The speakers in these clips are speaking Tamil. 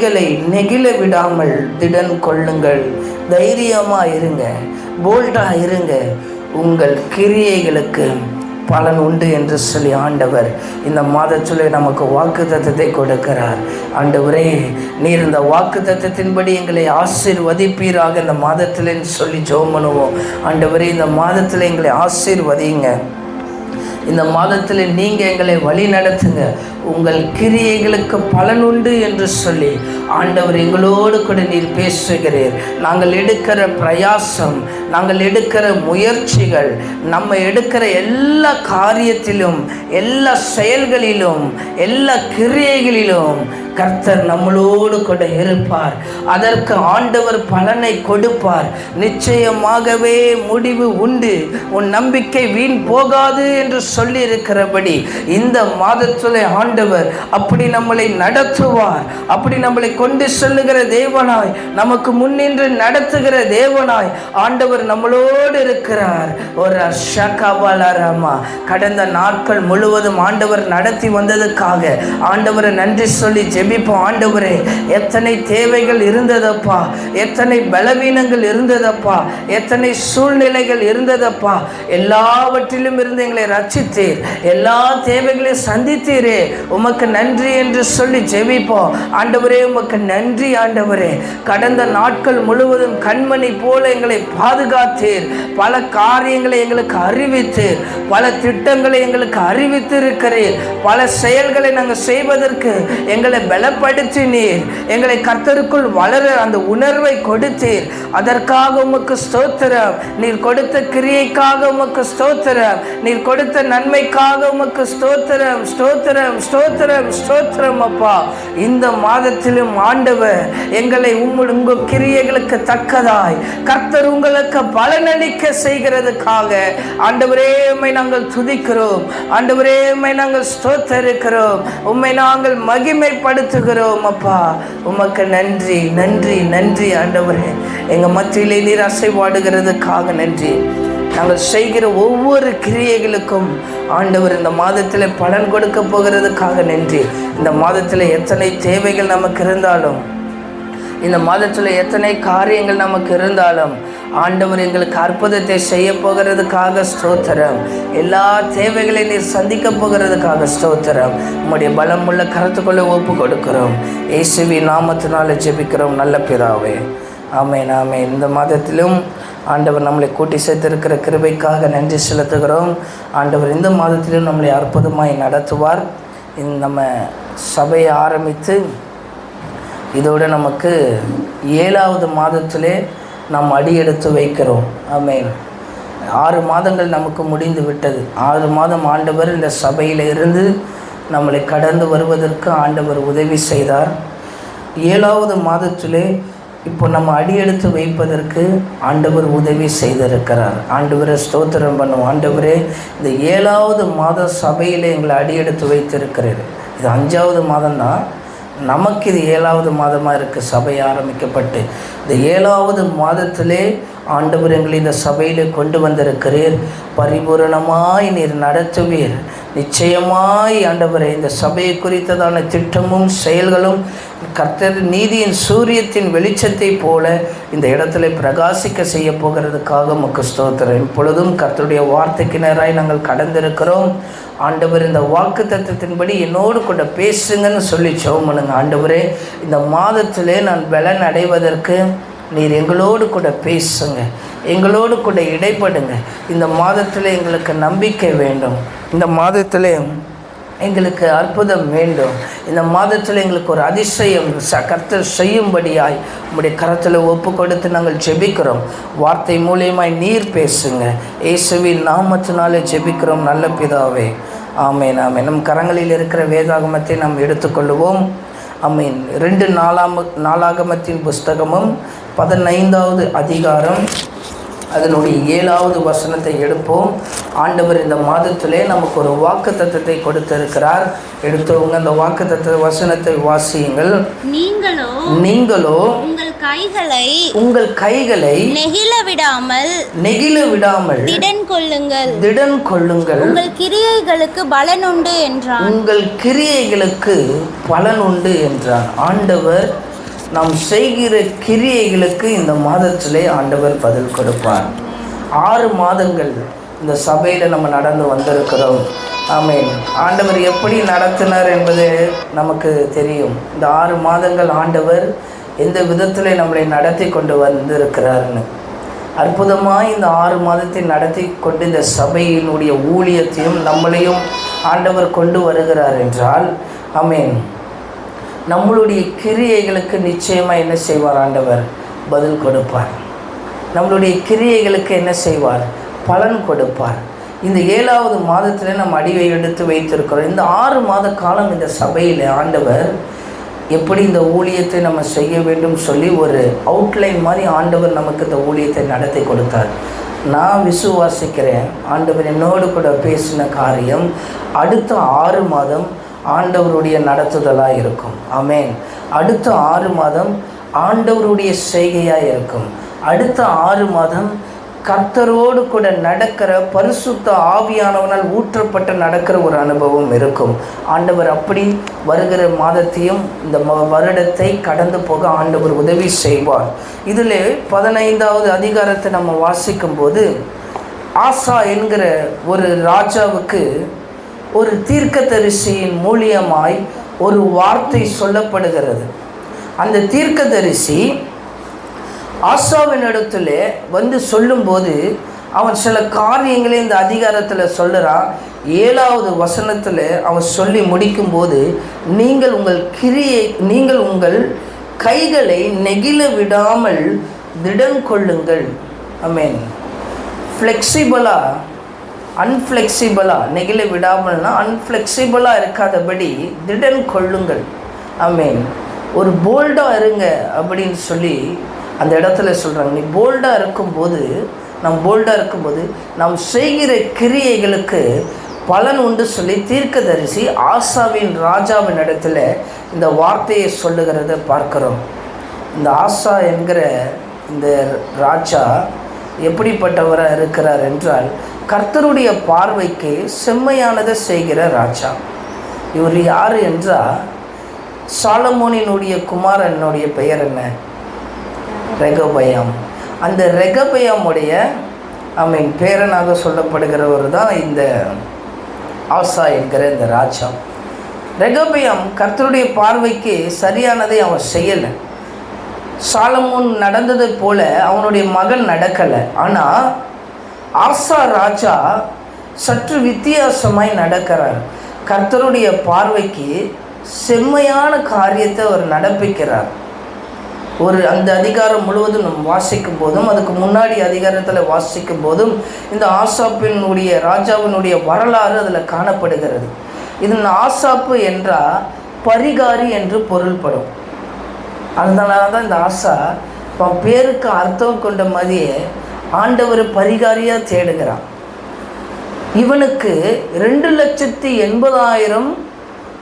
கைகளை நெகிழ விடாமல் திடன் கொள்ளுங்கள். தைரியமா இருங்க. போல்டா இருங்க. உங்கள் கிரியைகளுக்கு பலன் உண்டு என்று சொல்லி ஆண்டவர் இந்த மாதத்திலே நமக்கு வாக்கு தத்துவத்தை கொடுக்கிறார். ஆண்டவரே நீர் இந்த வாக்கு தத்துவத்தின்படி எங்களை ஆசீர்வதிப்பீராக இந்த மாதத்திலேன்னு சொல்லி ஜோம் பண்ணுவோம். ஆண்டவரே இந்த மாதத்தில் எங்களை ஆசீர்வதிங்க இந்த மாதத்தில் நீங்கள் எங்களை வழி நடத்துங்க. உங்கள் கிரியைகளுக்கு பலன் உண்டு என்று சொல்லி ஆண்டவர் எங்களோடு கூட நீர் பேசுகிறீர். நாங்கள் எடுக்கிற பிரயாசம் நாங்கள் எடுக்கிற முயற்சிகள் நம்ம எடுக்கிற எல்லா காரியத்திலும் எல்லா செயல்களிலும் எல்லா கிரியைகளிலும் கர்த்தர் நம்மளோடு கூட இருப்பார். அதற்கு ஆண்டவர் பலனை கொடுப்பார். நிச்சயமாகவே முடிவு உண்டு. உன் நம்பிக்கை வீண் போகாது என்று சொல்லியிருக்கிறபடி இந்த மாதத்தில் ஆண்டவர் அப்படி நம்மளை நடத்துவார். அப்படி நம்மளை கொண்டு செல்லுகிற தேவனாய் நமக்கு முன்னின்று நடத்துகிற தேவனாய் ஆண்டவர் நம்மளோடு இருக்கிறார். ஒரு ஷகவலரமா கடந்த நாட்கள் முழுவதும் ஆண்டவர் நடத்தி வந்ததுக்காக ஆண்டவரை நன்றி சொல்லி ஜெபிப்போம். ஆண்டவரே எத்தனை தேவைகள் இருந்ததப்பா? எத்தனை பலவீனங்கள் இருந்ததப்பா? எத்தனை சூழ்நிலைகள் இருந்ததப்பா? எல்லாவற்றிலும் இருந்து எங்களை ரட்சித்தீர். எல்லா தேவைகளையும் சந்தித்தீரே. உமக்கு நன்றி என்று சொல்லி ஜெபிப்போம். ஆண்டவரே உமக்கு நன்றி ஆண்டவரே. கடந்த நாட்கள் முழுவதும் கண்மணி போல எங்களை பாதுகாத்தீர். பல காரியங்களை எங்களுக்கு அறிவித்தீர். பல திட்டங்களை எங்களுக்கு அறிவித்து இருக்கிறீர் பல செயல்களை நாங்கள் செய்வதற்கு எங்களை பலப்படுத்தினீர். எங்களை கர்த்தருக்குள் வளர அந்த உணர்வை கொடுத்தீர். அதற்காக உமக்கு ஸ்தோத்திரம். நீர் கொடுத்த கிரியைக்காக உமக்கு ஸ்தோத்திரம். நீர் கொடுத்த நன்மைக்காக உமக்கு ஸ்தோத்திரம் ஸ்தோத்திரம் ஸ்தோத்திரம் ஸ்தோத்திரம் அப்பா. இந்த மாதத்திலும் ஆண்டவர் எங்களை உங்கள் உங்கள் கிரியைகளுக்கு தக்கதாய் கர்த்தர் உங்களுக்கு பலனளிக்க செய்கிறதுக்காக ஆண்டவரே உம்மை நாங்கள் துதிக்கிறோம். ஆண்டவரே உண்மை நாங்கள் ஸ்தோத்தரிக்கிறோம். உம்மை நாங்கள் மகிமைப்படுத்துகிறோம் அப்பா. உமக்கு நன்றி நன்றி நன்றி ஆண்டவரே. எங்கள் மத்தியிலே நீர் அசைவாடுகிறதுக்காக நன்றி. நாங்கள் செய்கிற ஒவ்வொரு கிரியைகளுக்கும் ஆண்டவர் இந்த மாதத்தில் பலன் கொடுக்க போகிறதுக்காக நன்றி இந்த மாதத்தில் எத்தனை தேவைகள் நமக்கு இருந்தாலும் இந்த மாதத்தில் எத்தனை காரியங்கள் நமக்கு இருந்தாலும் ஆண்டவர் எங்களுக்கு அற்புதத்தை செய்ய போகிறதுக்காக ஸ்தோத்திரம். எல்லா தேவைகளையும் நீர் சந்திக்க போகிறதுக்காக ஸ்தோத்திரம். உம்முடைய பலம் உள்ள கருத்துக்குள்ளே ஒப்பு கொடுக்கிறோம். இயேசுவி நாமத்தினால ஜெபிக்கிறோம். நல்ல பிதாவே. ஆமென் நாமே இந்த மாதத்திலும் ஆண்டவர் நம்மளை கூட்டி சேர்த்திருக்கிற கிருபைக்காக நன்றி செலுத்துகிறோம். ஆண்டவர் இந்த மாதத்திலும் நம்மளை அற்புதமாய் நடத்துவார். இந்த நம்ம சபையை ஆரம்பித்து இதோடு நமக்கு ஏழாவது மாதத்திலே நாம் அடியெடுத்து வைக்கிறோம். ஆமென். ஆறு மாதங்கள் நமக்கு முடிந்து விட்டது. ஆறு மாதம் ஆண்டவர் இந்த சபையில் இருந்து நம்மளை கடந்து வருவதற்கு ஆண்டவர் உதவி செய்தார். ஏழாவது மாதத்திலே இப்போ நம்ம அடியெடுத்து வைப்பதற்கு ஆண்டவர் உதவி செய்திருக்கிறார். ஆண்டவரை ஸ்தோத்திரம் பண்ணுவோம். ஆண்டவரே இந்த ஏழாவது மாத சபையில் எங்களை அடியெடுத்து வைத்திருக்கிறார். இது அஞ்சாவது மாதம்தான். நமக்கு இது ஏழாவது மாதமாக இருக்குது சபை ஆரம்பிக்கப்பட்டு. இந்த ஏழாவது மாதத்திலே ஆண்டவர் எங்களை இந்த சபையில் கொண்டு வந்திருக்கிறீர். பரிபூரணமாய் நீர் நடத்துவீர். நிச்சயமாய் ஆண்டவரே இந்த சபையை குறித்ததான திட்டமும் செயல்களும் கர்த்தர் நீதியின் சூரியத்தின் வெளிச்சத்தை போல இந்த இடத்துல பிரகாசிக்க செய்ய போகிறதுக்காக உமக்கு ஸ்தோத்திரம். இப்பொழுதும் கர்த்தருடைய வார்த்தைக்கு நேராய் நாங்கள் கடந்திருக்கிறோம். ஆண்டவர் இந்த வாக்கு தத்துவத்தின்படி என்னோடு கூட பேசுங்கன்னு சொல்லி சோமனுங்க ஆண்டவரே இந்த மாதத்திலே நான் பலன் அடைவதற்கு நீர் எங்களோடு கூட பேசுங்க எங்களோடு கூட இடைப்படுங்க. இந்த மாதத்தில் எங்களுக்கு நம்பிக்கை வேண்டும். இந்த மாதத்தில் எங்களுக்கு அற்புதம் வேண்டும். இந்த மாதத்தில் எங்களுக்கு ஒரு அதிசயம். ச கர்த்தர் செய்யும்படியாய் உங்களுடைய கரத்தில் ஒப்பு கொடுத்து நாங்கள் ஜெபிக்கிறோம். வார்த்தை மூலியமாய் நீர் பேசுங்க. இயேசுவின் நாமத்தினாலே ஜெபிக்கிறோம் நல்ல பிதாவே. ஆமே நாம் நம் கரங்களில் இருக்கிற வேதாகமத்தை நாம் எடுத்துக்கொள்வோம் ஆமீன் ரெண்டு நாலாம் நாளாகமத்தின் புஸ்தகமும் பதினைந்தாவது அதிகாரம் அதனுடைய ஏழாவது வசனத்தை எடுப்போம். ஆண்டவர் இந்த மாதத்திலே நமக்கு ஒரு வாக்கு தத்துவத்தை கொடுத்திருக்கிறார். எடுத்தவங்க அந்த வாக்கு தத்துவ வசனத்தை வாசியுங்கள். நீங்களோ நீங்களோ உங்கள் கைகளை உங்கள் கைகளை நெகிழ விடாமல் நெகிழ விடாமல் திடன் கொள்ளுங்கள். திடன் கொள்ளுங்கள். உங்கள் கிரியைகளுக்கு பலனுண்டு என்றான். உங்கள் கிரியைகளுக்கு பலன் உண்டு என்றார் ஆண்டவர் நாம் செய்கிற கிரியைகளுக்கு இந்த மாதத்திலே ஆண்டவர் பதில் கொடுப்பார். ஆறு மாதங்கள் இந்த சபையில் நம்ம நடந்து வந்திருக்கிறோம். ஆமேன். ஆண்டவர் எப்படி நடத்தினார் என்பது நமக்கு தெரியும். இந்த ஆறு மாதங்கள் ஆண்டவர் எந்த விதத்தில் நம்மளை நடத்தி கொண்டு வந்திருக்கிறார்னு. அற்புதமாக இந்த ஆறு மாதத்தை நடத்தி கொண்டு இந்த சபையினுடைய ஊழியத்தையும் நம்மளையும் ஆண்டவர் கொண்டு வருகிறார் என்றால் ஆமேன். நம்மளுடைய கிரியைகளுக்கு நிச்சயமாக என்ன செய்வார் ஆண்டவர்? பதில் கொடுப்பார். நம்மளுடைய கிரியைகளுக்கு என்ன செய்வார்? பலன் கொடுப்பார். இந்த ஏழாவது மாதத்தில் நம்ம அடிவை எடுத்து வைத்திருக்கிறோம். இந்த ஆறு மாத காலம் இந்த சபையில் ஆண்டவர் எப்படி இந்த ஊழியத்தை நம்ம செய்ய வேண்டும் சொல்லி ஒரு அவுட்லைன் மாதிரி ஆண்டவர் நமக்கு இந்த ஊழியத்தை நடத்தி கொடுத்தார். நான் விசுவாசிக்கிறேன் ஆண்டவர் என்னோடு கூட பேசின காரியம் அடுத்த ஆறு மாதம் ஆண்டவருடைய நடத்துதலாக இருக்கும். ஆமென் அடுத்த ஆறு மாதம் ஆண்டவருடைய செய்கையாக இருக்கும். அடுத்த ஆறு மாதம் கர்த்தரோடு கூட நடக்கிற பரிசுத்த ஆவியானவனால் ஊற்றப்பட்டு நடக்கிற ஒரு அனுபவம் இருக்கும். ஆண்டவர் அப்படி வருகிற மாதத்தையும் இந்த ம- வருடத்தை கடந்து போக ஆண்டவர் உதவி செய்வார். இதில் பதினைந்தாவது அதிகாரத்தை நம்ம வாசிக்கும்போது ஆசா என்கிற ஒரு ராஜாவுக்கு ஒரு தீர்க்கதரிசியின் மூலியமாய் ஒரு வார்த்தை சொல்லப்படுகிறது. அந்த தீர்க்கதரிசி ஆசாவின் இடத்துல வந்து சொல்லும்போது அவன் சில காரியங்களை இந்த அதிகாரத்தில் சொல்லுறான். ஏழாவது வசனத்தில் அவன் சொல்லி முடிக்கும்போது நீங்கள் உங்கள் கிரியை நீங்கள் உங்கள் கைகளை நெகிழ விடாமல் திடம் கொள்ளுங்கள் ஐ மீன் ஃப்ளெக்சிபிளாக அன்ஃப்ளெக்சிபிளாக நெகிழ விடாமல்னா அன்ஃப்ளெக்சிபிளாக இருக்காதபடி திடன் கொள்ளுங்கள். ஐ மீன் ஒரு போல்டாக இருங்க அப்படின்னு சொல்லி அந்த இடத்துல சொல்கிறாங்க நீ போல்டாக இருக்கும்போது நாம் போல்டாக இருக்கும்போது நாம் செய்கிற கிரியைகளுக்கு பலன் உண்டு சொல்லி தீர்க்கதரிசி ஆசாவின் ராஜாவின் இடத்துல இந்த வார்த்தையை சொல்லுகிறத பார்க்குறோம். இந்த ஆசா என்கிற இந்த ராஜா எப்படிப்பட்டவராக இருக்கிறார் என்றால் கர்த்தருடைய பார்வைக்கு செம்மையானதை செய்கிற ராஜா. இவர் யார் என்றால் சாலமோனினுடைய குமாரனுடைய பெயர் என்ன? ரெகபயம். அந்த ரெகபயமுடைய அவன் பேரனாக சொல்லப்படுகிறவர் தான் இந்த ஆசா என்கிற இந்த ராஜா. ரெகபயம் கர்த்தருடைய பார்வைக்கு சரியானதை அவன் செய்யலை. சாலமோன் நடந்ததை போல அவனுடைய மகன் நடக்கலை. ஆனால் ஆசா ராஜா சற்று வித்தியாசமாய் நடக்கிறார். கர்த்தருடைய பார்வைக்கு செம்மையான காரியத்தை அவர் நடப்பிக்கிறார். ஒரு அந்த அதிகாரம் முழுவதும் நம் வாசிக்கும் போதும் அதுக்கு முன்னாடி அதிகாரத்தில் வாசிக்கும் போதும் இந்த ஆசாப்பினுடைய ராஜாவினுடைய வரலாறு அதில் காணப்படுகிறது. இது ஆசாப்பு என்றால் பரிகாரி என்று பொருள்படும். அதனால தான் இந்த ஆசா இப்போ பேருக்கு அர்த்தம் கொண்ட மாதிரியே ஆண்டவர் பரிகாரியாக தேடுகிறான். இவனுக்கு ரெண்டு லட்சத்தி எண்பதாயிரம்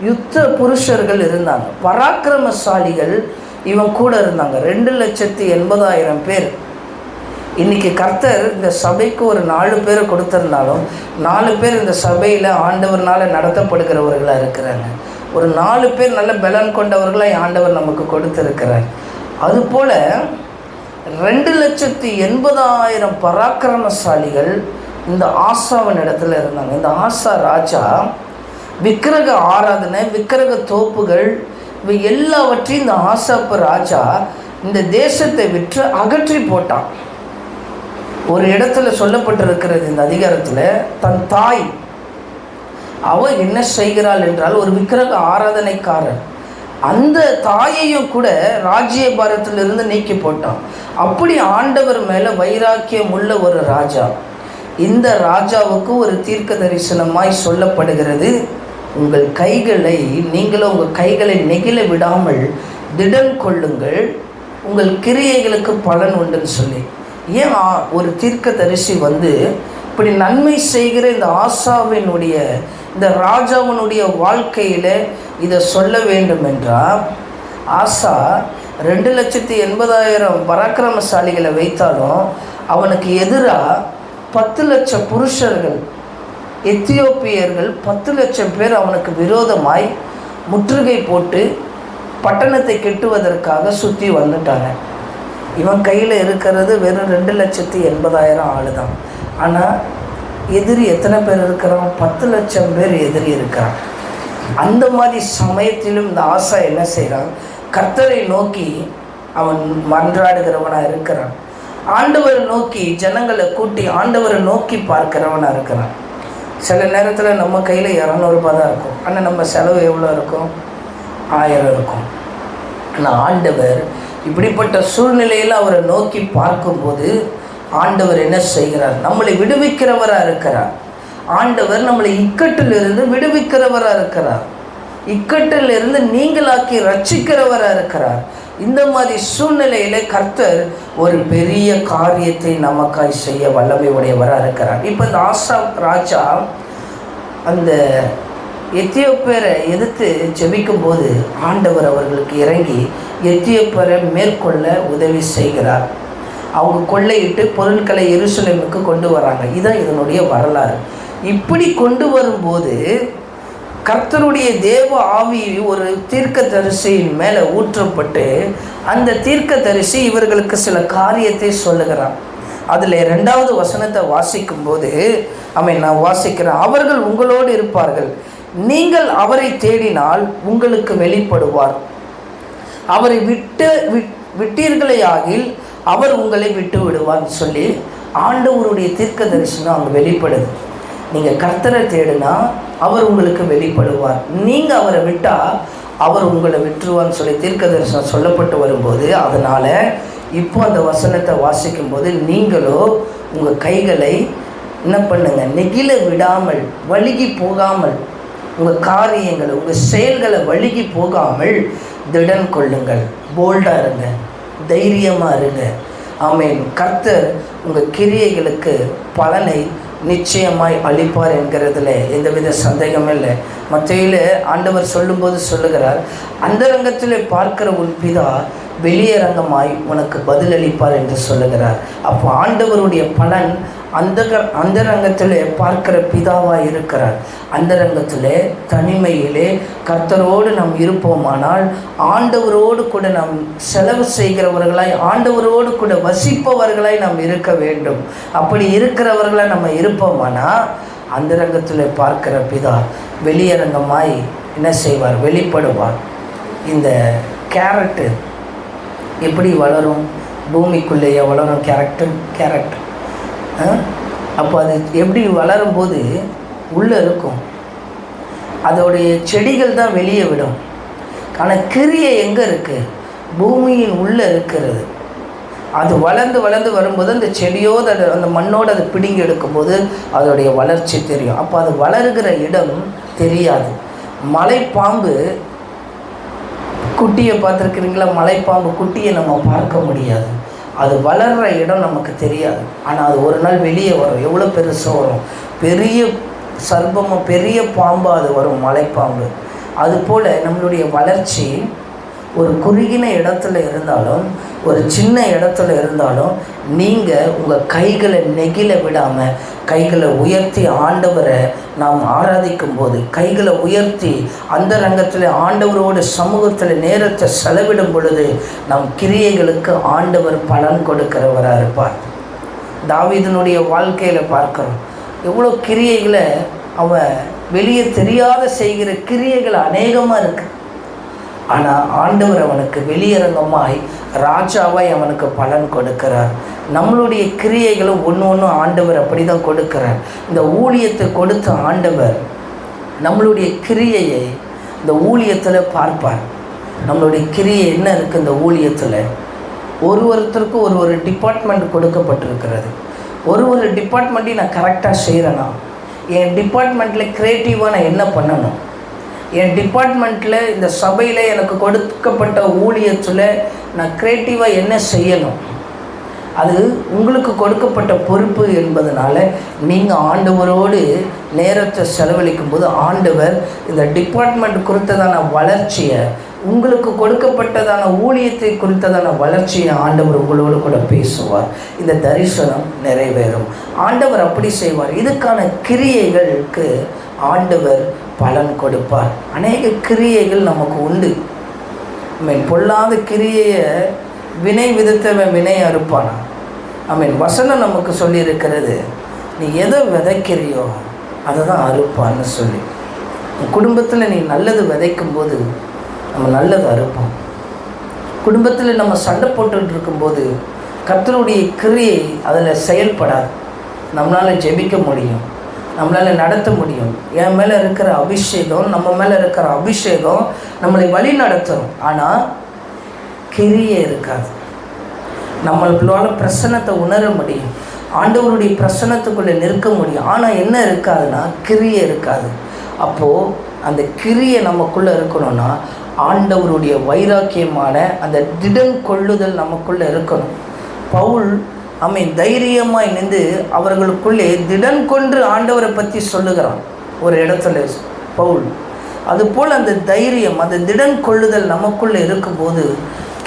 யுத்த புருஷர்கள் இருந்தாங்க. பராக்கிரமசாலிகள் இவன் கூட இருந்தாங்க. ரெண்டு லட்சத்தி எண்பதாயிரம் பேர். இன்னைக்கு கர்த்தர் இந்த சபைக்கு ஒரு நாலு பேரை கொடுத்துருந்தாலும் நாலு பேர் இந்த சபையில் ஆண்டவர்னால் நடத்தப்படுகிறவர்களாக இருக்கிறாங்க. ஒரு நாலு பேர் நல்ல பலன் கொண்டவர்களாக ஆண்டவர் நமக்கு கொடுத்துருக்கிறார். அதுபோல் ரெண்டு லட்சத்தி எண்பதாயிரம் பராக்கிரமசாலிகள் இந்த ஆசாவின் இடத்துல இருந்தாங்க. இந்த ஆசா ராஜா விக்கிரக ஆராதனை விக்கிரக தோப்புகள் இவை எல்லாவற்றையும் இந்த ஆசாப்பு ராஜா இந்த தேசத்தை விற்று அகற்றி போட்டான். ஒரு இடத்துல சொல்லப்பட்டிருக்கிறது இந்த அதிகாரத்தில் தன் தாய் அவள் என்ன செய்கிறாள் என்றால் ஒரு விக்கிரக ஆராதனைக்காரர் அந்த தாயையும் கூட ராஜ்யபாரத்திலிருந்து நீக்கி போட்டான். அப்படி ஆண்டவர் மேலே வைராக்கியம் உள்ள ஒரு ராஜா. இந்த ராஜாவுக்கு ஒரு தீர்க்க தரிசனமாய் சொல்லப்படுகிறது. உங்கள் கைகளை நீங்களும் உங்கள் கைகளை நெகிழ விடாமல் திடம் கொள்ளுங்கள். உங்கள் கிரியைகளுக்கு பலன் உண்டுன்னு சொல்லி. ஏன் ஒரு தீர்க்க தரிசி வந்து இப்படி நன்மை செய்கிற இந்த ஆசாவினுடைய இந்த ராஜாவினுடைய வாழ்க்கையில் இதை சொல்ல வேண்டும் என்றால் ஆசா ரெண்டு லட்சத்தி எண்பதாயிரம் பராக்கிரமசாலிகளை வைத்தாலும் அவனுக்கு எதிராக பத்து லட்சம் புருஷர்கள் எத்தியோப்பியர்கள் பத்து லட்சம் பேர் அவனுக்கு விரோதமாய் முற்றுகை போட்டு பட்டணத்தை கெட்டுவதற்காக சுற்றி வந்துட்டாங்க. இவன் கையில் இருக்கிறது வெறும் ரெண்டு லட்சத்தி எண்பதாயிரம் ஆள் தான் ஆனால் எதிரி எத்தனை பேர் இருக்கிறான் பத்து லட்சம் பேர் எதிரி இருக்கிறான் அந்த மாதிரி சமயத்திலும் இந்த ஆசா என்ன செய்கிறான் கர்த்தரை நோக்கி அவன் மன்றாடுகிறவனாக இருக்கிறான். ஆண்டவரை நோக்கி ஜனங்களை கூட்டி ஆண்டவரை நோக்கி பார்க்கிறவனாக இருக்கிறான். சில நேரத்தில் நம்ம கையில் இரநூறுபா தான் இருக்கும். ஆனால் நம்ம செலவு எவ்வளோ இருக்கும்? ஆயிரம் இருக்கும். ஆனால் ஆண்டவர் இப்படிப்பட்ட சூழ்நிலையில் அவரை நோக்கி பார்க்கும்போது ஆண்டவர் என்ன செய்கிறார்? நம்மளை விடுவிக்கிறவராக இருக்கிறார். ஆண்டவர் நம்மளை இக்கட்டிலிருந்து விடுவிக்கிறவராக இருக்கிறார். இக்கட்டிலிருந்து நீங்களாக்கி ரட்சிக்கிறவராக இருக்கிறார். இந்த மாதிரி சூழ்நிலையில கர்த்தர் ஒரு பெரிய காரியத்தை நமக்காய் செய்ய வல்லமை உடையவராக இருக்கிறார். இப்போ இந்த ஆசா ராஜா அந்த எத்தியோப்பியரை எதிர்த்து ஜெபிக்கும் போது ஆண்டவர் அவர்களுக்கு இறங்கி எத்தியோப்பியரை மேற்கொள்ள உதவி செய்கிறார். அவங்க கொள்ளையிட்டு பொருட்களை எருசலேமுக்கு கொண்டு வராங்க இதுதான் இதனுடைய வரலாறு. இப்படி கொண்டு வரும்போது கர்த்தருடைய தேவ ஆவி ஒரு தீர்க்க தரிசியின் மேலே ஊற்றப்பட்டு அந்த தீர்க்க தரிசி இவர்களுக்கு சில காரியத்தை சொல்லுகிறான் அதில் ரெண்டாவது வசனத்தை வாசிக்கும்போது அவன் நான் வாசிக்கிறேன். அவர்கள் உங்களோடு இருப்பார்கள். நீங்கள் அவரை தேடினால் உங்களுக்கு வெளிப்படுவார். அவரை விட்டு விட் விட்டீர்களே ஆகில் அவர் உங்களை விட்டு விடுவார்னு சொல்லி ஆண்டவருடைய தீர்க்க தரிசனம் அங்கே வெளிப்படுது. நீங்கள் கர்த்தரை தேடினா அவர் உங்களுக்கு வெளிப்படுவார். நீங்கள் அவரை விட்டால் அவர் உங்களை விட்டுருவான்னு சொல்லி தீர்க்க தரிசனம் சொல்லப்பட்டு வரும்போது அதனால் இப்போ அந்த வசனத்தை வாசிக்கும்போது நீங்களோ உங்கள் கைகளை என்ன பண்ணுங்கள் நெகிழ விடாமல் வழுகி போகாமல் உங்கள் காரியங்களை உங்கள் செயல்களை வழுகி போகாமல் திடன் கொள்ளுங்கள் போல்டாக இருங்க. தைரியமாக இருங்க. ஆமேன். கர்த்தர் உங்கள் கிரியைகளுக்கு பலனை நிச்சயமாய் அளிப்பார் என்கிறதுல எந்தவித சந்தேகமும் இல்லை. மற்றையில் ஆண்டவர் சொல்லும்போது சொல்லுகிறார் அந்தரங்கத்தில் பார்க்கிற உன் பிதா வெளியரங்கமாய் உனக்கு பதிலளிப்பார் என்று சொல்லுகிறார். அப்போ ஆண்டவருடைய பலன் அந்த அந்தரங்கத்தில் பார்க்கிற பிதாவாக இருக்கிறார். அந்தரங்கத்தில் தனிமையிலே கர்த்தரோடு நாம் இருப்போமானால் ஆண்டவரோடு கூட நாம் செலவு செய்கிறவர்களாய் ஆண்டவரோடு கூட வசிப்பவர்களாய் நாம் இருக்க வேண்டும். அப்படி இருக்கிறவர்களாக நம்ம இருப்போமானால் அந்தரங்கத்தில் பார்க்கிற பிதா வெளியரங்கமாய் என்ன செய்வார்? வெளிப்படுவார். இந்த கேரட்டு எப்படி வளரும்? பூமிக்குள்ளேயே வளரும் கேரக்டர் கேரக்டர். அப்போ அது எப்படி வளரும்போது உள்ளே இருக்கும். அதோடைய செடிகள் தான் வெளியே விடும். ஆனால் கிரியை எங்கே இருக்குது பூமியின் உள்ளே இருக்கிறது. அது வளர்ந்து வளர்ந்து வரும்போது அந்த செடியோடு அது அந்த மண்ணோடு அது பிடுங்கி எடுக்கும்போது அதோடைய வளர்ச்சி தெரியும். அப்போ அது வளருகிற இடம் தெரியாது. மலைப்பாம்பு குட்டியை பார்த்துருக்குறீங்களா? மலைப்பாம்பு குட்டியை நம்ம பார்க்க முடியாது. அது வளர்கிற இடம் நமக்கு தெரியாது. ஆனால் அது ஒரு நாள் வெளியே வரும். எவ்வளோ பெருசாக வரும். பெரிய சர்ப்பமும் பெரிய பாம்பாக அது வரும் மலைப்பாம்பு. அதுபோல் நம்மளுடைய வளர்ச்சி ஒரு குறுகின இடத்துல இருந்தாலும் ஒரு சின்ன இடத்துல இருந்தாலும் நீங்கள் உங்கள் கைகளை நெகிழ விடாமல் கைகளை உயர்த்தி ஆண்டவரை நாம் ஆராதிக்கும் போது கைகளை உயர்த்தி அந்த ரங்கத்தில் ஆண்டவரோட சமூகத்தில் நேரத்தை செலவிடும் பொழுது நம் கிரியைகளுக்கு ஆண்டவர் பலன் கொடுக்கிறவராக இருப்பார். தாவீதனுடைய வாழ்க்கையில் பார்க்குறோம். எவ்வளோ கிரியைகளை அவன் வெளியே தெரியாத செய்கிற கிரியைகள் அநேகமாக இருக்குது ஆனால் ஆண்டவர் அவனுக்கு வெளியரங்கமாய் ராஜாவாய் அவனுக்கு பலன் கொடுக்கிறார். நம்மளுடைய கிரியைகளும் ஒன்று ஒன்று ஆண்டவர் அப்படி தான் கொடுக்கிறார். இந்த ஊழியத்தை கொடுத்த ஆண்டவர் நம்மளுடைய கிரியையை இந்த ஊழியத்தில் பார்ப்பார். நம்மளுடைய கிரியை என்ன இருக்குது இந்த ஊழியத்தில்? ஒரு ஒருத்தருக்கும் ஒரு ஒரு டிபார்ட்மெண்ட் கொடுக்கப்பட்டிருக்கிறது. ஒரு ஒரு டிபார்ட்மெண்ட்டையும் நான் கரெக்டாக செய்கிறேன்னா என் டிபார்ட்மெண்ட்டில் க்ரியேட்டிவாக நான் என்ன பண்ணணும்? என் டிபார்ட்மெண்ட்டில் இந்த சபையில் எனக்கு கொடுக்கப்பட்ட ஊழியத்தில் நான் க்ரியேட்டிவாக என்ன செய்யணும்? அது உங்களுக்கு கொடுக்கப்பட்ட பொறுப்பு என்பதனால நீங்கள் ஆண்டவரோடு நேரத்தை செலவழிக்கும் போது ஆண்டவர் இந்த டிபார்ட்மெண்ட் குறித்ததான வளர்ச்சியை உங்களுக்கு கொடுக்கப்பட்டதான ஊழியத்தை குறித்ததான வளர்ச்சியை ஆண்டவர் உங்களோடு கூட பேசுவார். இந்த தரிசனம் நிறைவேறும். ஆண்டவர் அப்படி செய்வார். இதுக்கான கிரியைகளுக்கு ஆண்டவர் பலன் கொடுப்பார். அநேக கிரியைகள் நமக்கு உண்டு. மீன் பொல்லாத கிரியையை வினை விதைத்தவன் வினை அறுப்பானா? ஐ மீன் வசனம் நமக்கு சொல்லியிருக்கிறது. நீ எதை விதைக்கிறியோ அதை தான் அறுப்பான்னு சொல்லி. உன் குடும்பத்தில் நீ நல்லது விதைக்கும் போது நம்ம நல்லது அறுப்போம். குடும்பத்தில் நம்ம சண்டை போட்டுட்டு இருக்கும்போது கத்தருடைய கிரியை அதில் செயல்படாது. நம்மளால் ஜெபிக்க முடியும். நம்மளால் நடத்த முடியும். என் மேலே இருக்கிற அபிஷேகம் நம்ம மேலே இருக்கிற அபிஷேகம் நம்மளை வழி நடத்தும். ஆனால் கிரியே இருக்காது. நம்மளால பிரசன்னத்தை உணர முடியும். ஆண்டவருடைய பிரசன்னத்துக்குள்ளே நிற்க முடியும். ஆனால் என்ன இருக்காதுன்னா கிரியை இருக்காது. அப்போது அந்த கிரியை நமக்குள்ளே இருக்கணும்னா ஆண்டவருடைய வைராக்கியமான அந்த திடன் கொள்ளுதல் நமக்குள்ளே இருக்கணும். பவுல் அமை தைரியமாய் நின்று அவர்களுக்குள்ளே திடன் கொன்று ஆண்டவரை பற்றி சொல்லுகிறான். ஒரு இடத்துல பவுல் அதுபோல் அந்த தைரியம் அந்த திடன் கொள்ளுதல் நமக்குள்ளே இருக்கும்போது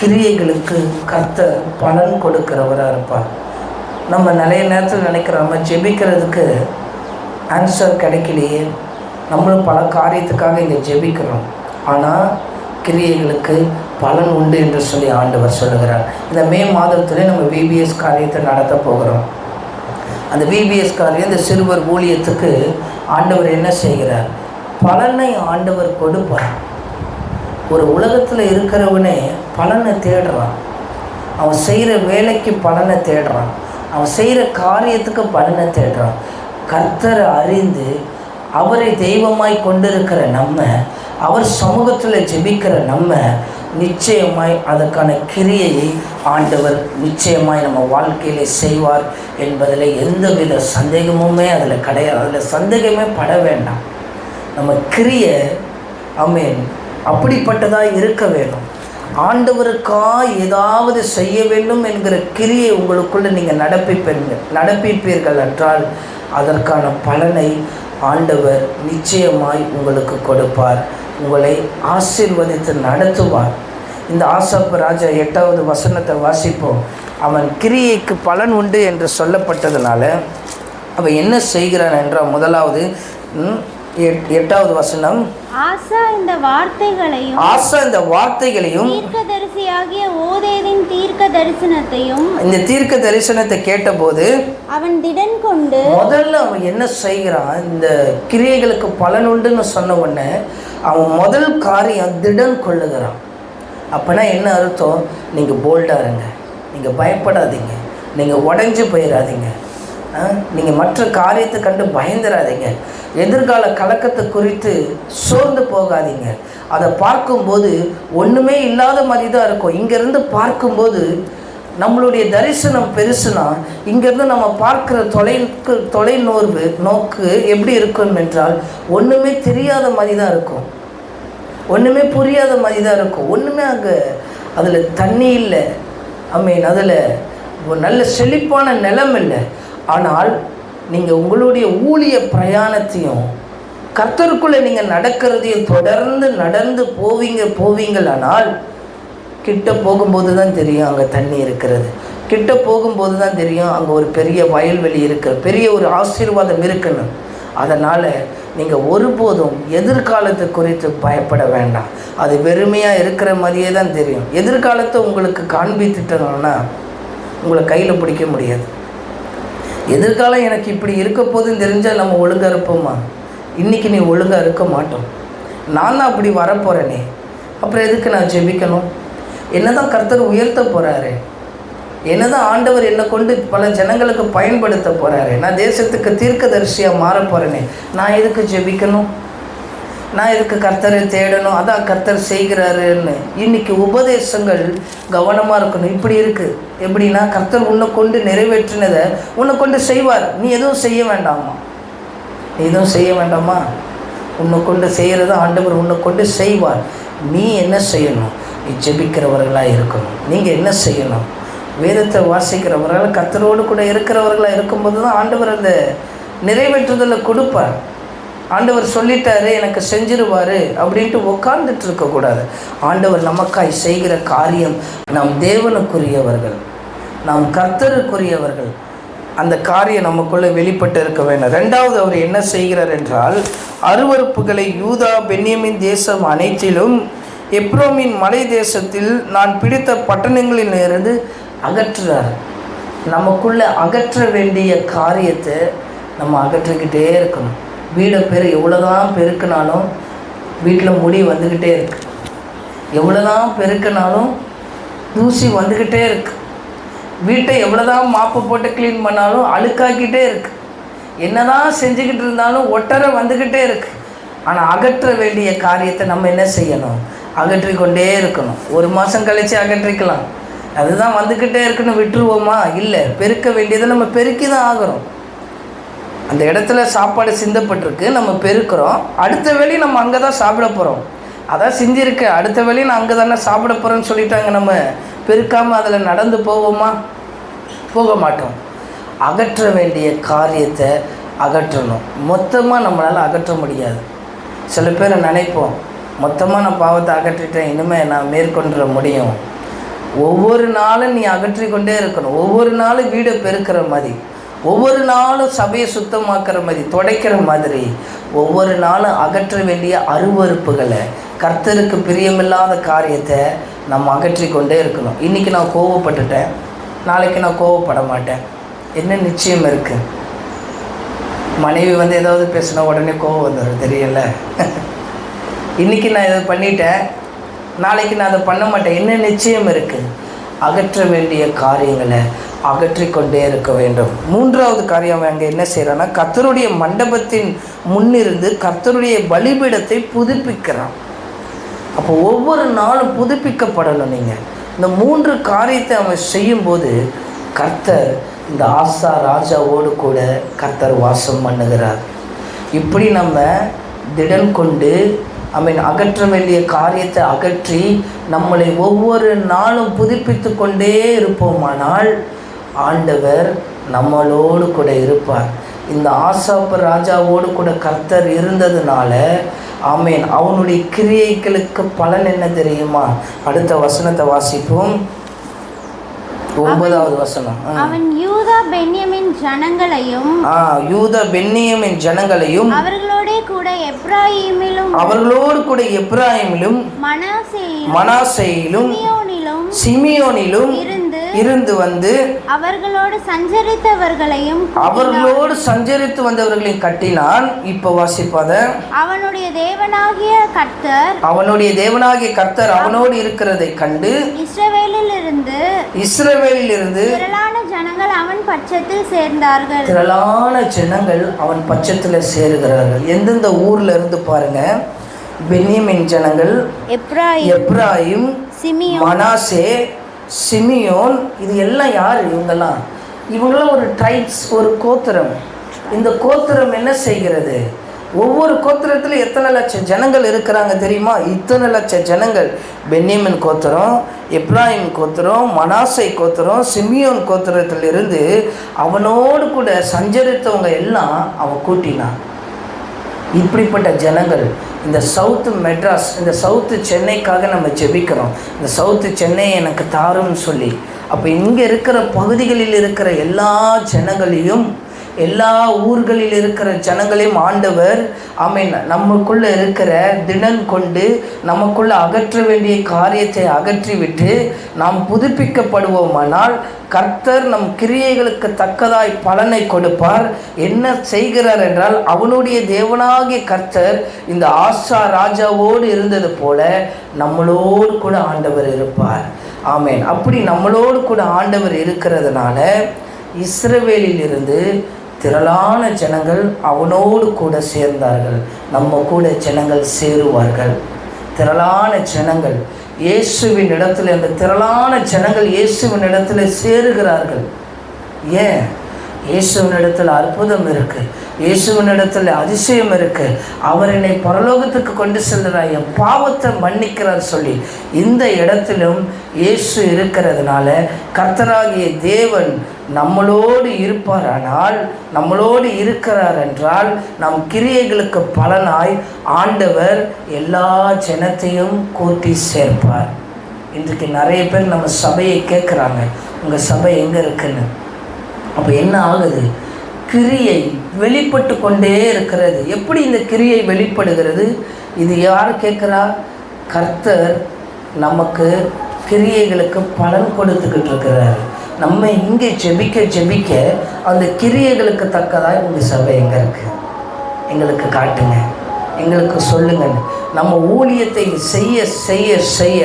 கிரியைகளுக்கு கர்த்தர் பலன் கொடுக்கிறவராக இருப்பார். நம்ம நிறைய நேரத்தில் நினைக்கிறோம் நம்ம ஜெபிக்கிறதுக்கு ஆன்சர் கிடைக்கலையே. நம்மளும் பல காரியத்துக்காக இங்கே ஜெபிக்கிறோம். ஆனால் கிரியைகளுக்கு பலன் உண்டு என்று சொல்லி ஆண்டவர் சொல்லுகிறார். இந்த மே மாதத்திலே நம்ம விபிஎஸ் காரியத்தை நடத்த போகிறோம். அந்த விபிஎஸ் காரியம் இந்த சிறுவர் ஊழியத்துக்கு ஆண்டவர் என்ன செய்கிறார்? பலனை ஆண்டவர் கொடுப்பார். ஒரு உலகத்தில் இருக்கிறவனே பலனை தேடுறான். அவன் செய்கிற வேலைக்கு பலனை தேடுறான். அவன் செய்கிற காரியத்துக்கு பலனை தேடுறான். கர்த்தரை அறிந்து அவரை தெய்வமாய் கொண்டிருக்கிற நம்ம அவர் சமூகத்தில் ஜெபிக்கிற நம்ம நிச்சயமாய் அதற்கான கிரியையை ஆண்டவர் நிச்சயமாய் நம்ம வாழ்க்கையிலே செய்வார் என்பதில் எந்தவித சந்தேகமுமே அதில் கிடையாது. அதில் சந்தேகமே பட வேண்டாம். நம்ம கிரியை அமேன் அப்படிப்பட்டதாக இருக்க வேண்டும். ஆண்டவருக்காக ஏதாவது செய்ய வேண்டும் என்கிற கிரியை உங்களுக்குள்ளே நீங்கள் நடப்பிப்பீர்கள் நடப்பிப்பீர்கள் என்றால் அதற்கான பலனை ஆண்டவர் நிச்சயமாய் உங்களுக்கு கொடுப்பார். உங்களை ஆசீர்வதித்து நடத்துவார். இந்த ஆசாப்பு ராஜா எட்டாவது வசனத்தை வாசிப்போம். அவன் கிரியைக்கு பலன் உண்டு என்று சொல்லப்பட்டதுனால அவன் என்ன செய்கிறான் என்றால் முதலாவது எட்டாவது வசனம். ஆசா இந்த வார்த்தைகளையும் ஆசா இந்த வார்த்தைகளையும் தீர்க்கதரிசியாகிய ஓதேதின் தீர்க்க தரிசனத்தையும் இந்த தீர்க்க தரிசனத்தை கேட்டபோது அவன் திடன் கொண்டு முதல்ல அவன் என்ன செய்கிறான்? இந்த கிரியைகளுக்கு பலன் உண்டுன்னு சொன்ன உடனே அவன் முதல் காரியம் திடன் கொள்ளுகிறான். அப்போனா என்ன அர்த்தம்? நீங்கள் போல்டாக இருங்க. நீங்கள் பயப்படாதீங்க. நீங்கள் உடஞ்சி போயிடாதீங்க நீங்கள் மற்ற காரியத்தை கண்டு பயந்துடாதீங்க எதிர்கால கலக்கத்தை குறித்து சோர்ந்து போகாதீங்க. அதை பார்க்கும்போது ஒன்றுமே இல்லாத மாதிரி தான் இருக்கும். இங்கேருந்து பார்க்கும்போது நம்மளுடைய தரிசனம் பெருசுனா இங்கேருந்து நம்ம பார்க்குற தொலைக்கு தொலைநோர்வு நோக்கு எப்படி இருக்கும் என்றால் ஒன்றுமே தெரியாத மாதிரி தான் இருக்கும். ஒன்றுமே புரியாத மாதிரி தான் இருக்கும். ஒன்றுமே அங்கே அதில் தண்ணி இல்லை. ஐ மீன் அதில் ஒரு நல்ல செழிப்பான நிலம் இல்லை. ஆனால் நீங்கள் உங்களுடைய ஊழிய பிரயாணத்தையும் கர்த்தருக்குள்ளே நீங்கள் நடக்கிறதையும் தொடர்ந்து நடந்து போவீங்க போவீங்களானால் கிட்ட போகும்போது தான் தெரியும் அங்கே தண்ணி இருக்கிறது. கிட்ட போகும்போது தான் தெரியும் அங்கே ஒரு பெரிய வயல்வெளி இருக்கிற பெரிய ஒரு ஆசீர்வாதம் இருக்குன்னு. அதனால் நீங்கள் ஒருபோதும் எதிர்காலத்தை குறித்து பயப்பட வேண்டாம். அது வெறுமையாக இருக்கிற மாதிரியே தான் தெரியும். எதிர்காலத்தை உங்களுக்கு காண்பித்துட்டோம்னா உங்களை கையில் பிடிக்க முடியாது. எதிர்காலம் எனக்கு இப்படி இருக்க போதுன்னு தெரிஞ்சால் நம்ம ஒழுங்காக இருப்போமா? இன்றைக்கி நீ ஒழுங்காக இருக்க மாட்டோம். நான் தான் அப்படி வரப்போகிறேனே அப்புறம் எதுக்கு நான் ஜெபிக்கணும்? என்ன தான் கர்த்தர் உயர்த்த போகிறாரு என்ன தான் ஆண்டவர் என்னை கொண்டு பல ஜனங்களுக்கு பயன்படுத்த போகிறாரு நான் தேசத்துக்கு தீர்க்கதரிசியாக மாற போகிறேனே நான் எதுக்கு ஜெபிக்கணும்? நான் இருக்க கர்த்தரை தேடணும்? அதான் கர்த்தர் செய்கிறாருன்னு. இன்னைக்கு உபதேசங்கள் கவனமாக இருக்கணும். இப்படி இருக்குது எப்படின்னா கர்த்தர் உன்னை கொண்டு நிறைவேற்றினதை உன்னை கொண்டு செய்வார். நீ எதுவும் செய்ய வேண்டாமா? நீ எதுவும் செய்ய வேண்டாமா? உன்னை கொண்டு செய்கிறத ஆண்டவர் உன்னை கொண்டு செய்வார். நீ என்ன செய்யணும்? நீ ஜெபிக்கிறவர்களாக இருக்கணும். நீங்கள் என்ன செய்யணும்? வேதத்தை வாசிக்கிறவர்கள் கர்த்தரோடு கூட இருக்கிறவர்களாக இருக்கும்போது தான் ஆண்டவர் அந்த நிறைவேற்றுதலை கொடுப்பார். ஆண்டவர் சொல்லிட்டாரு எனக்கு செஞ்சிருவார் அப்படின்ட்டு உக்காந்துட்டு இருக்கக்கூடாது ஆண்டவர் நமக்காய் செய்கிற காரியம் நாம் தேவனுக்குரியவர்கள் நாம் கர்த்தருக்குரியவர்கள். அந்த காரியம் நமக்குள்ளே வெளிப்பட்டு இருக்க வேண்டும். ரெண்டாவது அவர் என்ன செய்கிறார் என்றால் அருவருப்புகளை யூதா பென்யமின் தேசம் அனைத்திலும் எப்ரோமின் மலை தேசத்தில் நான் பிடித்த பட்டணங்களில் இருந்து அகற்றுறார். நமக்குள்ளே அகற்ற வேண்டிய காரியத்தை நம்ம அகற்றிக்கிட்டே இருக்கணும். வீடை பெரு எவ்வளோதான் பெருக்கினாலும் வீட்டில் முடி வந்துக்கிட்டே இருக்கு. எவ்வளோதான் பெருக்கினாலும் தூசி வந்துக்கிட்டே இருக்கு. வீட்டை எவ்வளோதான் மாப்பு போட்டு க்ளீன் பண்ணாலும் அழுக்காக்கிட்டே இருக்கு. என்னதான் செஞ்சுக்கிட்டு இருந்தாலும் ஒட்டரை வந்துக்கிட்டே இருக்கு. ஆனால் அகற்ற வேண்டிய காரியத்தை நம்ம என்ன செய்யணும்? அகற்றி கொண்டே இருக்கணும். ஒரு மாதம் கழித்து அகற்றிக்கலாம். அதுதான் வந்துக்கிட்டே இருக்குன்னு விட்டுருவோமா? இல்லை பெருக்க வேண்டியதை நம்ம பெருக்கி தான் ஆகிறோம் அந்த இடத்துல சாப்பாடு சிந்தப்பட்டிருக்கு நம்ம பெருக்கிறோம். அடுத்த வேலையும் நம்ம அங்கே தான் சாப்பிட போகிறோம் அதான் சிந்திருக்கு. அடுத்த வேலையும் நான் அங்கே தானே சாப்பிட போகிறேன்னு சொல்லிட்டாங்க நம்ம. பெருக்காமல் அதில் நடந்து போவோமா? போக மாட்டோம். அகற்ற வேண்டிய காரியத்தை அகற்றணும். மொத்தமாக நம்மளால் அகற்ற முடியாது. சில பேர் நினைப்போம். மொத்தமாக நான் பாவத்தை அகற்றிட்டேன் இனிமேல் நான் மேற்கொண்டுற முடியும். ஒவ்வொரு நாளும் நீ அகற்றி கொண்டே இருக்கணும். ஒவ்வொரு நாளும் வீடை பெருக்கிற மாதிரி. ஒவ்வொரு நாளும் சபையை சுத்தமாக்குற மாதிரி துடைக்கிற மாதிரி ஒவ்வொரு நாளும் அகற்ற வேண்டிய அருவறுப்புகளை கர்த்தருக்கு பிரியமில்லாத காரியத்தை நம்ம அகற்றி கொண்டே இருக்கணும். இன்றைக்கி நான் கோவப்பட்டுட்டேன். நாளைக்கு நான் கோவப்பட மாட்டேன். என்ன நிச்சயம் இருக்குது மனைவி வந்து ஏதாவது பேசினா உடனே கோவம் வந்துடும் தெரியல இன்றைக்கி நான் இதை பண்ணிட்டேன். நாளைக்கு நான் அதை பண்ண மாட்டேன். என்ன நிச்சயம் இருக்குது அகற்ற வேண்டிய காரியங்களை அகற்றிக்கொண்டே இருக்க வேண்டும். மூன்றாவது காரியம் அங்கே என்ன செய்கிறான்னா கர்த்தருடைய மண்டபத்தின் முன்னிருந்து கர்த்தருடைய பலிபீடத்தை புதுப்பிக்கிறான். அப்போ ஒவ்வொரு நாளும் புதுப்பிக்கப்படணும் நீங்கள் இந்த மூன்று காரியத்தை அவன் செய்யும்போது கர்த்தர் இந்த ஆசா ராஜாவோடு கூட கர்த்தர் வாசம் பண்ணுகிறார். இப்படி நம்ம திடன் கொண்டு ஐ மீன் அகற்ற வேண்டிய காரியத்தை அகற்றி நம்மளை ஒவ்வொரு நாளும் புதுப்பித்து கொண்டே இருப்போமானால் ஆண்டவர் நம்மளோடு கூட இருப்பார். இந்த ஆசாப்பு ராஜாவோடு கூட கர்த்தர் இருந்ததுனால ஆமேன். அவனுடைய கிரியைகளுக்கு பலன் என்ன தெரியுமா? அடுத்த வசனத்தை வாசிப்போம். ஒன்பதாவது வசனம். அவன் யூதா பென்யமின் ஜனங்களையும் ஆ யூத பென்னியமின் ஜனங்களையும் அவர்களோடே கூட எப்ராயிமிலும் அவர்களோடு கூட எப்ராயிமிலும் மனாசேயிலும் மனாசையிலும் சிமியோனிலும் இருந்து வந்து அவர்களோடு சஞ்சரித்தவர்களையும் அவர்களோடு சஞ்சரித்து வந்தவர்களையும் கட்டினான். இப்ப வாசிப்பாத. அவனுடைய தேவனாகிய கர்த்தர் அவனுடைய தேவனாகிய கர்த்தர் அவனோடு இருக்கிறதை கண்டு இஸ்ரவேலில் இருந்து இஸ்ரவேலில் இருந்து திரளான ஜனங்கள் அவன் பட்சத்தில் சேர்ந்தார்கள். திரளான ஜனங்கள் அவன் பட்சத்தில் சேருகிறார்கள். எந்தெந்த ஊர்ல இருந்து பாருங்க. பென்யமின் ஜனங்கள் எப்ராயிம் எப்ராயிம் மனாசே சிமியோன் இது எல்லாம் யார் இவங்கெல்லாம்? இவங்களாம் ஒரு ட்ரைப்ஸ் ஒரு கோத்திரம். இந்த கோத்திரம் என்ன செய்கிறது? ஒவ்வொரு கோத்திரத்தில் எத்தனை லட்சம் ஜனங்கள் இருக்கிறாங்க தெரியுமா? இத்தனை லட்சம் ஜனங்கள். பென்னியமின் கோத்திரம் எப்ராஹிம் கோத்திரம் மனாசை கோத்திரம் சிமியோன் கோத்திரத்திலிருந்து அவனோடு கூட சஞ்சரித்தவங்க எல்லாம் அவன் கூட்டினான். இப்படிப்பட்ட ஜனங்கள். இந்த சவுத்து மெட்ராஸ் இந்த சவுத்து சென்னைக்காக நம்ம ஜெபிக்கிறோம். இந்த சவுத்து சென்னை எனக்கு தாரும்னு சொல்லி. அப்போ இங்கே இருக்கிற பகுதிகளில் இருக்கிற எல்லா ஜனங்களையும் எல்லா ஊர்களில் இருக்கிற ஜனங்களையும் ஆண்டவர் ஆமீன் நமக்குள்ளே இருக்கிற திடன் கொண்டு நமக்குள்ளே அகற்ற வேண்டிய காரியத்தை அகற்றிவிட்டு நாம் புதுப்பிக்கப்படுவோமானால் கர்த்தர் நம் கிரியைகளுக்கு தக்கதாய் பலனை கொடுப்பார். என்ன செய்கிறார் என்றால் அவனுடைய தேவனாகிய கர்த்தர் இந்த ஆஷா ராஜாவோடு இருந்தது போல நம்மளோடு கூட ஆண்டவர் இருப்பார். ஆமேன். அப்படி நம்மளோடு கூட ஆண்டவர் இருக்கிறதுனால இஸ்ரவேலில் இருந்து திரளான ஜனங்கள் அவனோடு கூட சேர்ந்தார்கள். நம்ம கூட ஜனங்கள் சேருவார்கள். திரளான ஜனங்கள் இயேசுவின் இடத்துல அந்த திரளான ஜனங்கள் இயேசுவின் இடத்துல சேருகிறார்கள். ஏன்? இயேசுவின் இடத்துல அற்புதம் இருக்கு. இயேசுவின் இடத்துல அதிசயம் இருக்கு. அவர் என்னை பரலோகத்துக்கு கொண்டு செல்கிறார். என் பாவத்தை மன்னிக்கிறார் சொல்லி இந்த இடத்திலும் இயேசு இருக்கிறதுனால கர்த்தராகிய தேவன் நம்மளோடு இருப்பாரானால் நம்மளோடு இருக்கிறார் என்றால் நம் கிரியைகளுக்கு பலனாய் ஆண்டவர் எல்லா ஜனத்தையும் கூட்டி சேர்ப்பார். இன்றைக்கு நிறைய பேர் நம்ம சபையை கேட்குறாங்க. உங்கள் சபை எங்கே இருக்குன்னு? அப்போ என்ன ஆகுது? கிரியை வெளிப்பட்டு கொண்டே இருக்கிறது. எப்படி இந்த கிரியை வெளிப்படுகிறது? இது யார் கேட்குறா? கர்த்தர் நமக்கு கிரியைகளுக்கு பலன் கொடுத்துக்கிட்டு இருக்கிறார். நம்ம இங்கே ஜெபிக்க ஜெபிக்க அந்த கிரியைகளுக்கு தக்கதாக உங்கள் சபை எங்கே இருக்குது எங்களுக்கு காட்டுங்க. எங்களுக்கு சொல்லுங்கள் நம்ம ஊழியத்தை செய்ய செய்ய செய்ய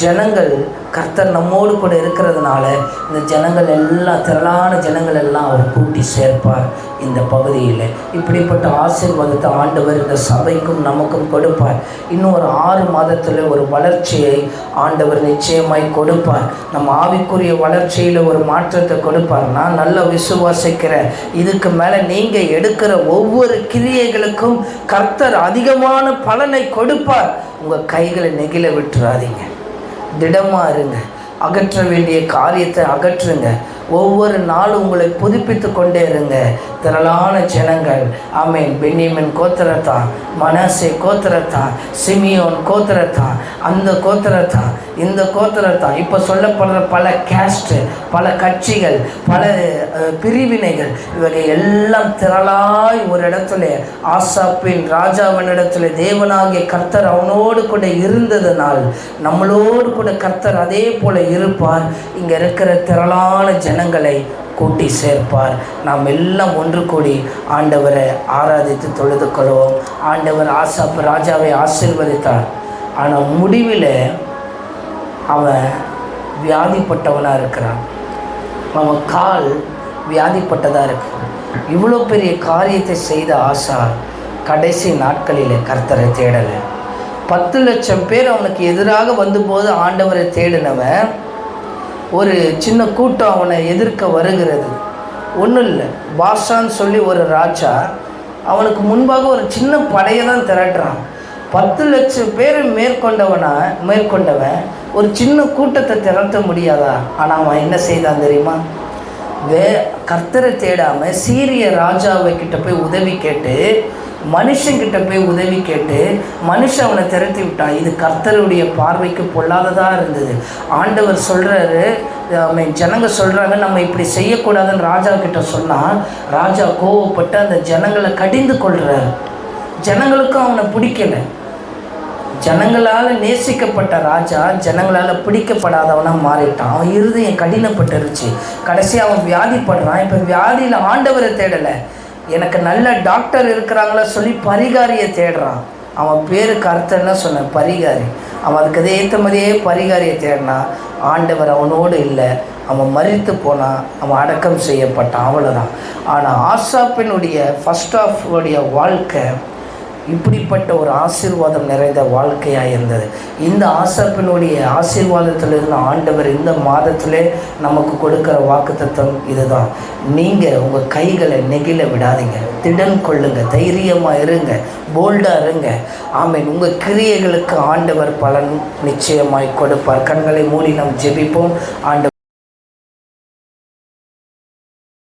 ஜனங்கள் கர்த்தர் நம்மோடு கூட இருக்கிறதுனால இந்த ஜனங்கள் எல்லாம் திரளான ஜனங்கள் எல்லாம் அவர் கூட்டி சேர்ப்பார் இந்த பகுதியில். இப்படிப்பட்ட ஆசீர்வாதத்தை ஆண்டவர் இந்த சபைக்கும் நமக்கும் கொடுப்பார். இன்னும் ஒரு ஆறு மாதத்தில் ஒரு வளர்ச்சியை ஆண்டவர் நிச்சயமாய் கொடுப்பார். நம்ம ஆவிக்குரிய வளர்ச்சியில் ஒரு மாற்றத்தை கொடுப்பார். நான் நல்லா விசுவாசிக்கிறேன். இதுக்கு மேலே நீங்கள் எடுக்கிற ஒவ்வொரு கிரியைகளுக்கும் கர்த்தர் அதிகமான பலனை கொடுப்பார். உங்கள் கைகளை நெகிழ விட்டுறாதீங்க. திடமாக இருங்க அகற்ற வேண்டிய காரியத்தை அகற்றுங்க. ஒவ்வொரு நாளும் உங்களை புதுப்பித்து கொண்டே இருங்க. திரளான ஜனங்கள். ஆமேன். பென்னியமின் கோத்திரத்தான் மனசே கோத்திரத்தான் சிமியோன் கோத்திரத்தான் அந்த கோத்திரத்தான் இந்த கோத்திரத்தான் இப்போ சொல்லப்படுற பல கேஸ்ட்டு பல கட்சிகள் பல பிரிவினைகள் இவங்க எல்லாம் திரளாய் ஒரு இடத்துல ஆசாப்பின் ராஜாவினிடத்துல தேவனாகிய கர்த்தர் அவனோடு கூட இருந்ததுனால் நம்மளோடு கூட கர்த்தர் அதே போல் இருப்பார். இங்கே இருக்கிற திரளான ஜன ஜனங்களை கூட்டி சேர்ப்பார். நாம் எல்லாம் ஒன்று கூடி ஆண்டவரை ஆராதித்து தொழுது கொள்வோம் ஆண்டவர் ஆசா ராஜாவை ஆசீர்வதித்தார். ஆனால் முடிவில் அவன் வியாதிப்பட்டவனாக இருக்கிறான். அவன் கால் வியாதிப்பட்டதாக இருக்கு இவ்வளோ பெரிய காரியத்தை செய்த ஆசா கடைசி நாட்களில் கர்த்தரை தேடலை. பத்து லட்சம் பேர் அவனுக்கு எதிராக வந்தபோது ஆண்டவரை தேடினவன் ஒரு சின்ன கூட்டம் அவனை எதிர்க்க வருகிறது. ஒன்றும் இல்லை பாஷான்னு சொல்லி ஒரு ராஜா அவனுக்கு முன்பாக ஒரு சின்ன படையை தான் திரட்டுறான். பத்து லட்சம் பேர் மேற்கொண்டவனா மேற்கொண்டவன் ஒரு சின்ன கூட்டத்தை திரட்ட முடியாதா? ஆனால் அவன் என்ன செய்தான் தெரியுமா? வே கர்த்தரை தேடாமல் சீரிய ராஜாவை கிட்ட போய் உதவி கேட்டு மனுஷங்கிட்ட போய் உதவி கேட்டு மனுஷன் அவனை திரட்டி விட்டான். இது கர்த்தருடைய பார்வைக்கு பொல்லாததாக இருந்தது. ஆண்டவர் சொல்கிறாரு மீன் ஜனங்க சொல்கிறாங்க நம்ம இப்படி செய்யக்கூடாதுன்னு ராஜா கிட்ட சொன்னால் ராஜா கோவப்பட்டு அந்த ஜனங்களை கடிந்து கொள்கிறாரு ஜனங்களுக்கும் அவனை பிடிக்கலை. ஜனங்களால் நேசிக்கப்பட்ட ராஜா ஜனங்களால் பிடிக்கப்படாதவனாக மாறிட்டான். அவன் இருதயம் கடினப்பட்டுருச்சு. கடைசி அவன் வியாதிப்படுறான். இப்போ வியாதியில் ஆண்டவரை தேடலை. எனக்கு நல்ல டாக்டர் இருக்கிறாங்களா சொல்லி பரிகாரியை தேடுறான் அவன் பேருக்கு அர்த்தம் சொன்ன பரிகாரி. அவன் அதுக்கு அதே ஏற்ற மாதிரியே பரிகாரியை தேடினான் ஆண்டவர் அவனோடு இல்லை. அவன் மறித்து போனான் அவன் அடக்கம் செய்யப்பட்டான். அவ்வளோதான் ஆனால் ஆசாப்பினுடைய ஃபஸ்ட் ஆஃப் உடைய வாழ்க்கை இப்படிப்பட்ட ஒரு ஆசீர்வாதம் நிறைந்த வாழ்க்கையாக இருந்தது. இந்த ஆசப்பினுடைய ஆசீர்வாதத்திலிருந்து ஆண்டவர் இந்த மாதத்திலே நமக்கு கொடுக்குற வாக்குத்தத்தம் இதுதான். நீங்கள் உங்கள் கைகளை நெகிழ விடாதீங்க. திடன் கொள்ளுங்க. தைரியமாக இருங்க. போல்டாக இருங்க. ஆமீன். உங்கள் கிரியைகளுக்கு ஆண்டவர் பலன் நிச்சயமாய் கொடுப்பார். கண்களை மூடி நாம் ஜெபிப்போம். ஆண்டவர்